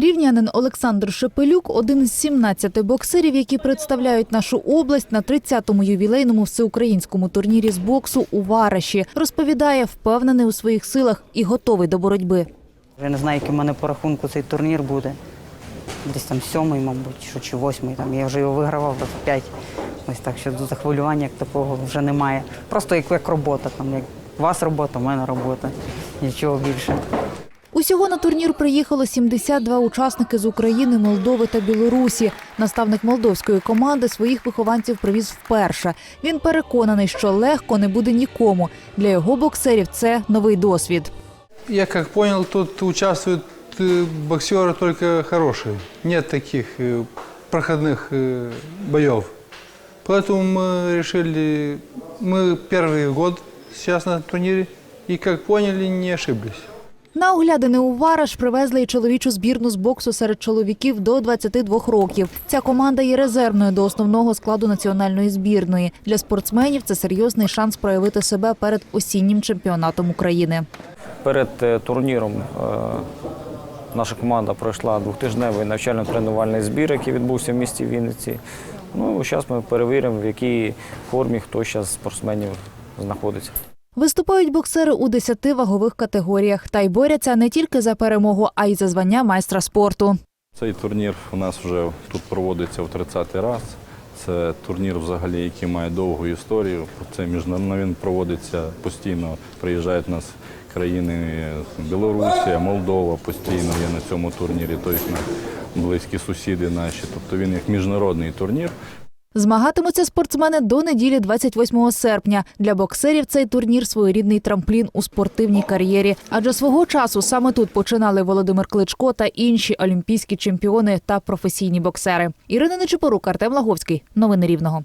Рівнянин Олександр Шепелюк один з 17 боксерів, які представляють нашу область на 30-му ювілейному всеукраїнському турнірі з боксу у Вараші. Розповідає, впевнений у своїх силах і готовий до боротьби. Я не знаю, який в мене по рахунку цей турнір буде. Десь там сьомий, мабуть, чи восьмий. Там я вже його вигравав раз п'ять. Ось так, що захвилювання як такого вже немає. Просто як, як робота. Там як у вас робота, у мене робота. Нічого більше. Усього на турнір приїхало 72 учасники з України, Молдови та Білорусі. Наставник молдовської команди своїх вихованців привіз вперше. Він переконаний, що легко не буде нікому. Для його боксерів це новий досвід. Я как понял, тут участвуют э, боксеры только хорошие. Нет таких э, проходных э, боев. Поэтому мы решили, мы первый год сейчас на турнире, и как поняли, не ошиблись. На оглядини у Вараш привезли і чоловічу збірну з боксу серед чоловіків до 22 років. Ця команда є резервною до основного складу національної збірної. Для спортсменів це серйозний шанс проявити себе перед осіннім чемпіонатом України. Перед е, турніром е, наша команда пройшла двохтижневий навчально-тренувальний збір, який відбувся в місті Вінниці. Ну, зараз ми перевіримо, в якій формі хто зараз спортсменів знаходиться. Виступають боксери у 10 вагових категоріях та й борються не тільки за перемогу, а й за звання майстра спорту. Цей турнір у нас вже тут проводиться в 30-й раз. Це турнір, взагалі, який має довгу історію. Це міжнародно він проводиться постійно. Приїжджають нас країни Білорусія, Молдова постійно є на цьому турнірі, тобто близькі сусіди наші. Тобто він як міжнародний турнір. Змагатимуться спортсмени до неділі 28 серпня. Для боксерів цей турнір своєрідний трамплін у спортивній кар'єрі. Адже свого часу саме тут починали Володимир Кличко та інші олімпійські чемпіони та професійні боксери. Ірина Нечипорук, Артем Лаговський. Новини Рівного.